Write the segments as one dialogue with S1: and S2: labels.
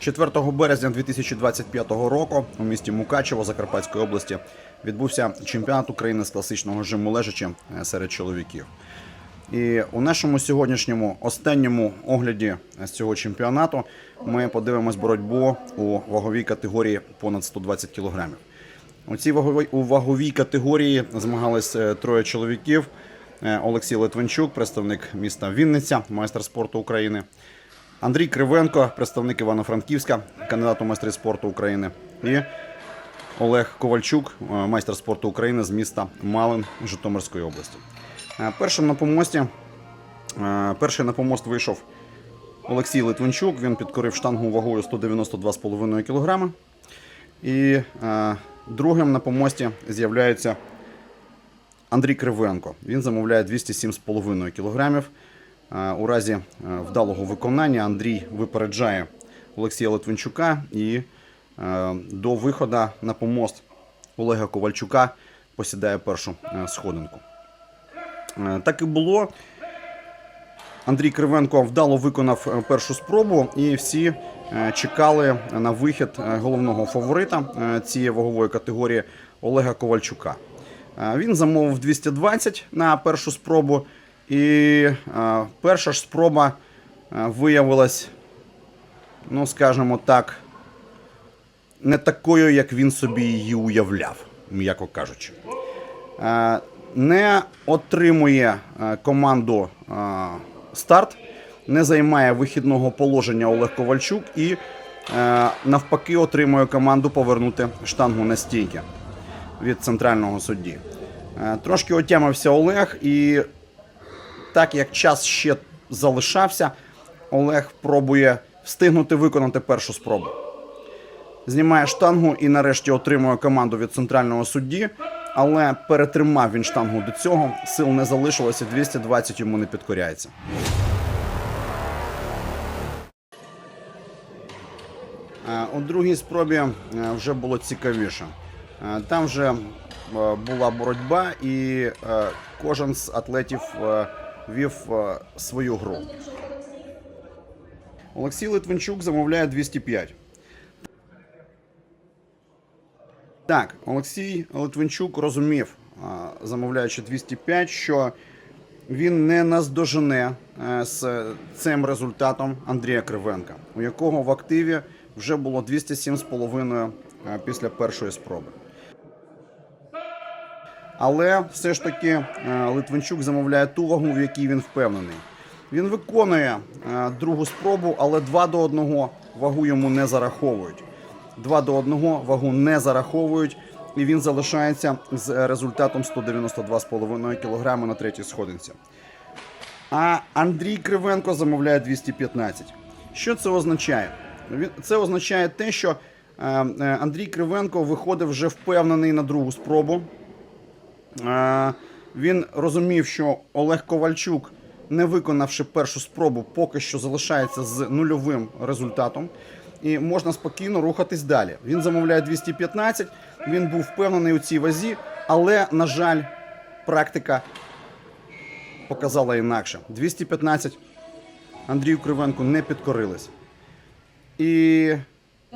S1: 4 березня 2025 року у місті Мукачево Закарпатської області відбувся чемпіонат України з класичного жиму лежачі е, серед чоловіків. І у нашому сьогоднішньому останньому огляді з цього чемпіонату ми подивимось боротьбу у ваговій категорії понад 120 кілограмів. У цій ваговій, у ваговій категорії змагались е, троє чоловіків: Е, Олексій Литвинчук, представник міста Вінниця, майстер спорту України. Андрій Кривенко, представник Івано-Франківська, кандидат у майстри спорту України. І Олег Ковальчук, е, майстер спорту України з міста Малин Житомирської області. Е, Першим на помості, е, перший на помост вийшов Олексій Литвинчук. Він підкорив штангу вагою 192,5 кг. І другим на помості з'являється Андрій Кривенко. Він замовляє 207,5 кг. Е, У разі е, вдалого виконання Андрій випереджає Олексія Литвинчука і е, до виходу на помост Олега Ковальчука посідає першу сходинку. Так і було. Андрій Кривенко вдало виконав першу спробу, і всі чекали на вихід головного фаворита цієї вагової категорії Олега Ковальчука. Він замовив 220 на першу спробу, і е, перша ж спроба е, виявилась, ну скажімо так, не такою, як він собі її уявляв, м'яко кажучи. Е, Не отримує е, команду е, старт, не займає вихідного положення Олег Ковальчук і е, навпаки отримує команду повернути штангу на стійки від центрального судді. Е, Трошки отямився Олег, і так як час ще залишався, Олег пробує встигнути виконати першу спробу. Знімає штангу і нарешті отримує команду від центрального судді, але перетримав він штангу до цього. Сил не залишилося, 220 йому не підкоряється. У другій спробі е, вже було цікавіше. Е, Там вже е, була боротьба, і кожен з атлетів вів е, свою гру. Олексій Литвинчук замовляє 205. Так, Олексій Литвинчук розумів, а, замовляючи 205, що він не наздожене е, з цим результатом Андрія Кривенка, у якого в активі вже було 207,5 е, після першої спроби. Але все ж таки е, Литвинчук замовляє ту вагу, в якій він впевнений. Він виконує е, другу спробу, але 2 до 1 вагу йому не зараховують. 2 до 1 вагу не зараховують, і він залишається з результатом 192,5 кг на третій сходинці. А Андрій Кривенко замовляє 215. Що це означає? Це означає те, що е, Андрій Кривенко виходив вже впевнений на другу спробу. Е, Він розумів, що Олег Ковальчук, не виконавши першу спробу, поки що залишається з нульовим результатом. І можна спокійно рухатись далі. Він замовляє 215, він був впевнений у цій вазі, але, на жаль, практика показала інакше. 215 Андрію Кривенку не підкорились. І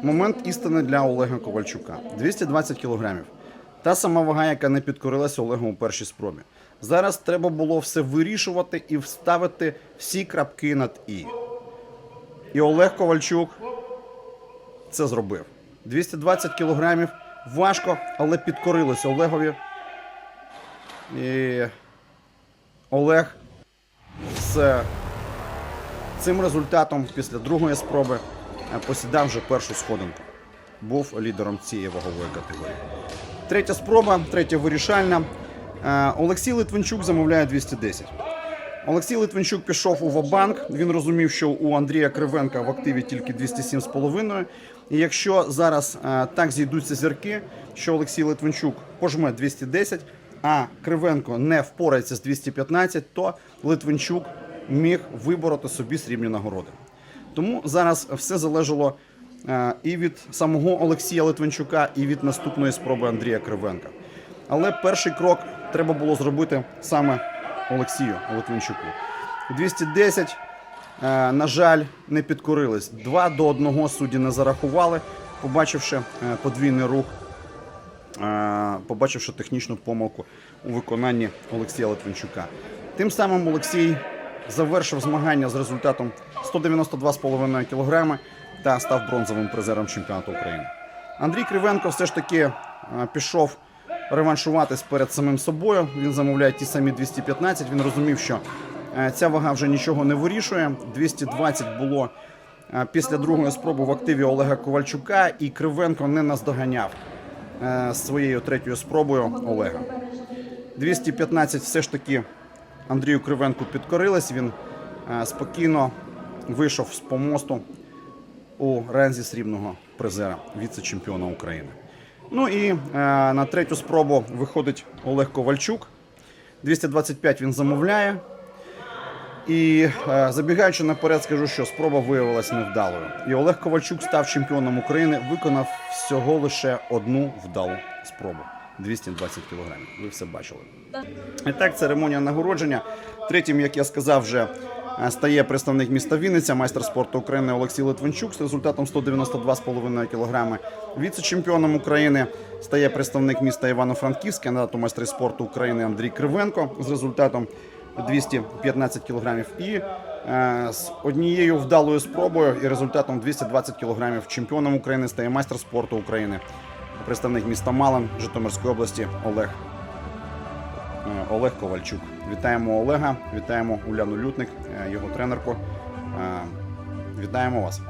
S1: момент істини для Олега Ковальчука 220 кілограмів. Та сама вага, яка не підкорилася Олегу у першій спробі. Зараз треба було все вирішувати і вставити всі крапки над І. І Олег Ковальчук це зробив. 220 кілограмів важко, але підкорилося Олегові. І Олег з цим результатом після другої спроби е, посідав вже першу сходинку. Був лідером цієї вагової категорії. Третя спроба, третя вирішальна. Е, Олексій Литвинчук замовляє 210. Олексій Литвинчук пішов у Вабанк. Він розумів, що у Андрія Кривенка в активі тільки 207,5. І якщо зараз е, так зійдуться зірки, що Олексій Литвинчук пожме 210, а Кривенко не впорається з 215, то Литвинчук міг вибороти собі срібні нагороди. Тому зараз все залежало і від самого Олексія Литвинчука, і від наступної спроби Андрія Кривенка. Але перший крок треба було зробити саме Олексію Литвинчуку. 210 е, на жаль, не підкорились. Два до одного судді не зарахували, побачивши е, подвійний рух, е, побачивши технічну помилку у виконанні Олексія Литвинчука. Тим самим Олексій завершив змагання з результатом 192,5 кг та став бронзовим призером чемпіонату України. Андрій Кривенко все ж таки е, пішов реваншуватись перед самим собою. Він замовляє ті самі 215. Він розумів, що е, ця вага вже нічого не вирішує. 220 було е, після другої спроби в активі Олега Ковальчука, і Кривенко не наздоганяв своєю третьою спробою Олега. 215 все ж таки Андрію Кривенку підкорились. Він спокійно вийшов з помосту у ранзі срібного призера віце-чемпіона України. Ну і е, на третю спробу виходить Олег Ковальчук. 225 він замовляє. І е, забігаючи наперед, скажу, що спроба виявилася невдалою. І Олег Ковальчук став чемпіоном України, виконав всього лише одну вдалу спробу 220 кілограмів. Ви все бачили. І так, церемонія нагородження. Третім, як я сказав, вже стає представник міста Вінниця, майстер спорту України Олексій Литвинчук з результатом 192,5 кг. Віце-чемпіоном України стає представник міста Івано-Франківськ, кандидат майстри спорту України Андрій Кривенко з результатом 215 кг. І е, з однією вдалою спробою і результатом 220 кг чемпіоном України стає майстер спорту України. Представник міста Малин Житомирської області Олег Е, Олег Ковальчук. Вітаємо Олега, вітаємо Уляну Лютник, е, його тренерку. Е, Вітаємо вас.